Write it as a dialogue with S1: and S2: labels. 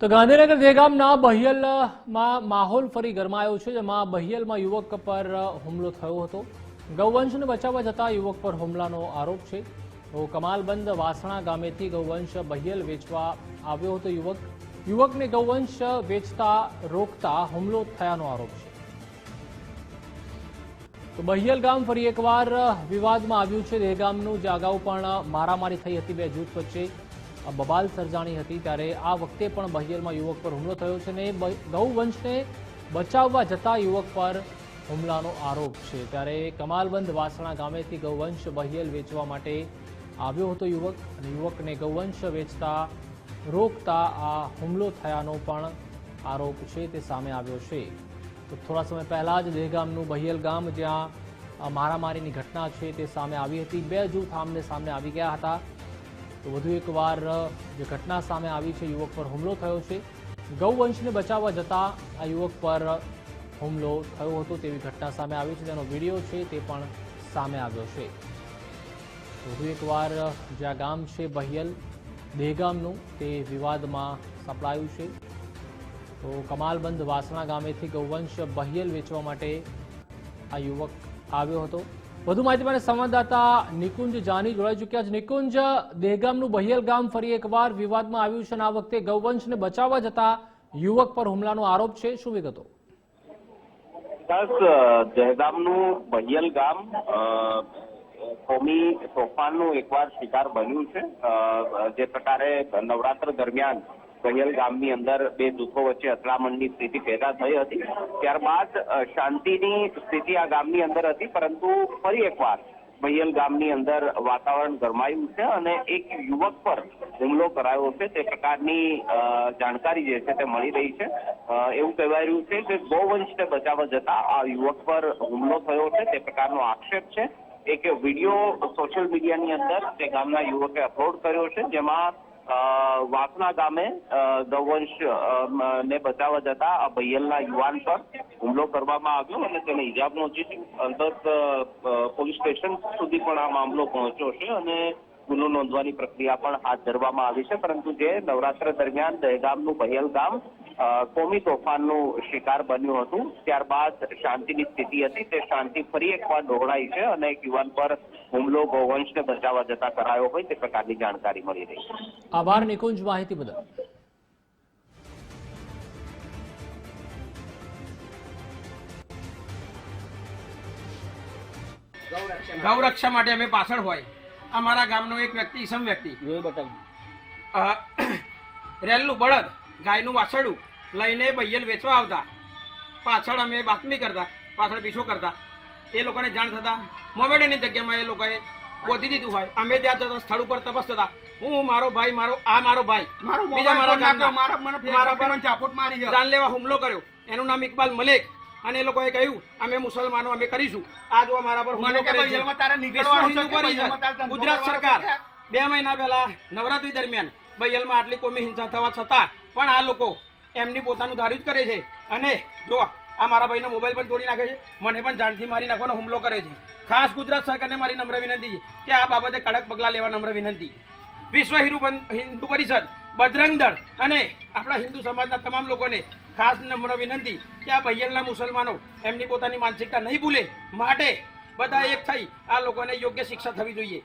S1: તો ગાંધીનગર દેગામના બહિયલમાં માહોલ ફરી ગરમાયો છે, જેમાં બહિયલમાં યુવક પર હુમલો થયો હતો. ગૌવંશને બચાવવા જતા યુવક પર હુમલાનો આરોપ છે. તો કમાલબંધ વાસણા ગામેથી ગૌવંશ બહિયલ વેચવા આવ્યો હતો યુવક. યુવકને ગૌવંશ વેચતા, રોકતા હુમલો થયાનો આરોપ છે. તો બહિયલ ગામ ફરી એકવાર વિવાદમાં આવ્યું છે. દેગામનું જે અગાઉ પણ મારામારી થઈ હતી બે જૂથ વચ્ચે. બબાલ સર્જાણી હતી ત્યારે આ વખતે પણ બહિયરમાં યુવક પર હુમલો થયો છે ને ગૌવંશને બચાવવા જતા યુવક પર હુમલાનો આરોપ છે. ત્યારે કમાલબંધ વાસણા ગામેથી ગૌવંશ બહિયલ વેચવા માટે આવ્યો હતો યુવક અને યુવકને ગૌવંશ વેચતા રોકતા આ હુમલો થયાનો પણ આરોપ છે તે સામે આવ્યો છે. તો થોડા સમય પહેલાં જ દેહગામનું બહિયલ ગામ જ્યાં મારામારીની ઘટના છે તે સામે આવી હતી. બે જૂથ આમને સામે આવી ગયા હતા. તો વધુ એકવાર જે ઘટના સામે આવી છે, યુવક પર હુમલો થયો છે. ગૌવંશને બચાવવા જતા આ યુવક પર હુમલો થયો હતો તેવી ઘટના સામે આવી છે. તેનો વીડિયો છે તે પણ સામે આવ્યો છે. વધુ એકવાર જે આ ગામ છે બહિયલ દહેગામનું તે વિવાદમાં સપડાયું છે. તો કમાલબંધ વાસણા ગામેથી ગૌવંશ બહિયલ વેચવા માટે આ યુવક આવ્યો હતો. વધુ માહિતી માટે સંવાદદાતા નિકુંજ જાની જોડાઈ ચૂક્યા છે. નિકુંજ દેહગામનું બહિયલ ગામ ફરી એકવાર વિવાદમાં આવ્યું છે આ વખતે ગૌવંશને બચાવવા જતા યુવક પર હુમલાનો આરોપ છે. શું વિગતો?
S2: ખાસ જયગામનું બહિયલ ગામ કોમી તોફાનનું એકવાર શિકાર બન્યું છે. જે પ્રકારે નવરાત્ર દરમિયાન બહિયલ ગામની અંદર બે જૂથો વચ્ચે અથડામણની સ્થિતિ પેદા થઈ હતી. ત્યારબાદ શાંતિની સ્થિતિ આ ગામની અંદર હતી, પરંતુ ફરી એકવાર ભૈયલ ગામની અંદર વાતાવરણ ગરમાયું છે અને એક યુવક પર હુમલો કરાયો છે. તે પ્રકારની જાણકારી જે છે તે મળી રહી છે. એવું કહેવાય રહ્યું છે કે ગૌવંશને બચાવવા જતા આ યુવક પર હુમલો થયો છે. તે પ્રકારનો આક્ષેપ છે. એક વીડિયો સોશિયલ મીડિયાની અંદર તે ગામના યુવકે અપલોડ કર્યો છે, જેમાં વાસણા ગામે ગૌવંશ ને બચાવવા જતા આ બૈયલના યુવાન પર હુમલો કરવામાં આવ્યો અને તેને ઈજા પહોંચી છે. અંતત અ, અ, પોલીસ સ્ટેશન સુધી પણ આ મામલો પહોંચ્યો છે અને ગુનો નોંધવાની પ્રક્રિયા પણ હાથ ધરવામાં આવી છે પરંતુ જે નવરાત્ર દરમિયાન દહેગામનું બહેલ ગામ કોમી તોફાનનું શિકાર બન્યું હતું ત્યારબાદ શાંતિની સ્થિતિ હતી તે શાંતિ ફરી એકવાર દોહરાઈ છે અને એક યુવાન પર હુમલો ગૌવંશને બચાવવા જતા કરાયો હોય તે પ્રકારની જાણકારી મળી રહી છે.
S1: આભાર નિકુંજ માહિતી બદલ.
S3: ગૌરક્ષા માટે અમે પાછળ હોય. અમારા ગામનો એક વ્યક્તિ સમ વ્યક્તિ. રેલનું બળદ ગાયનું વાછરડું લઈને બૈયલ વેચવા આવતા. પાછળ અમે બાતમી કરતા પાછળ પીછો કરતા. એ લોકોને જાણ થતા મોમેડની જગ્યામાં એ લોકોએ ગોતી દીધું હોય. અમે ત્યાં જતા સ્થળ ઉપર તપસ થતા હું મારો ભાઈ મારો આ મારો ભાઈ. બીજા મારા ગામના મારા મારી જાનલેવા હુમલો કર્યો. એનું નામ ઇકબાલ મલેક. અને એ લોકોએ કહ્યું અમે મુસલમાનો અમે કરીશું. આ જો અમારા પર હુમલો કરે છે. ગુજરાત સરકાર બે મહિના પહેલા નવરાત્રી દરમિયાન બૈયલમાં આટલી કોમી હિંસા થવા છતાં પણ આ લોકો એમની પોતાનું ધાર્યું જ કરે છે. અને જો આ મારા ભાઈનો મોબાઈલ પણ તોડી નાખે છે મને પણ જાણથી મારી નાખવાનો હુમલો કરે છે. ખાસ ગુજરાત સરકારને મારી નમ્ર વિનંતી છે કે આ બાબતે કડક પગલાં લેવા નમ્ર વિનંતી વિશ્વ હિરુ હિન્દુ પરિષદ બજરંગ દળ અને આપણા હિન્દુ સમાજના તમામ લોકોને ખાસ નમ્ર વિનંતી કે આ ભૈયલના મુસલમાનો એમની પોતાની માનસિકતા નહીં ભૂલે. માટે બધા એક થઈ આ લોકોને યોગ્ય શિક્ષા થવી જોઈએ.